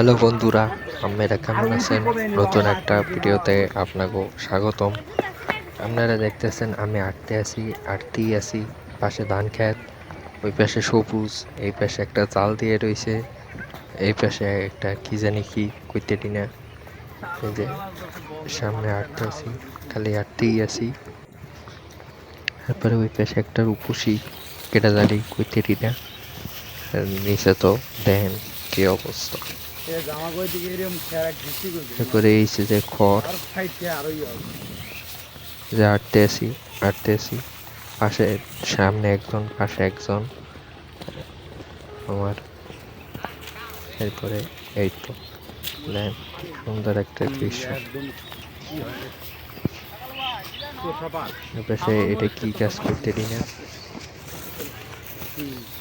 Hello বন্ধুরা, আপনারা কেমন আছেন? নতুন একটা ভিডিওতে আপনাকে স্বাগতম। আপনারা দেখতেছেন, আমি আটতে আছি, আটতেই আছি। পাশে ধান খেত ওই পাশে সবুজ, এই পাশে একটা চাল দিয়ে রয়েছে, এই পাশে একটা কি জানি কি কইতে না এই যে, সামনে আটতে আছি, খালি আটতেই আছি। তারপরে ওই পাশে একটা রূপসী কেটা জানি কইতে না নিচে তো দেখেন কি অবস্থা। তারপরে এই যে যে খড়। আর সাইডে আরোই হবে। যে আটতে আসি আটতে আসি পাশে সামনে একজন পাশে একজন। আমার এরপরে এই তো সুন্দর একটা দৃশ্য। এটা কি কাজ করতে দিই না হুম।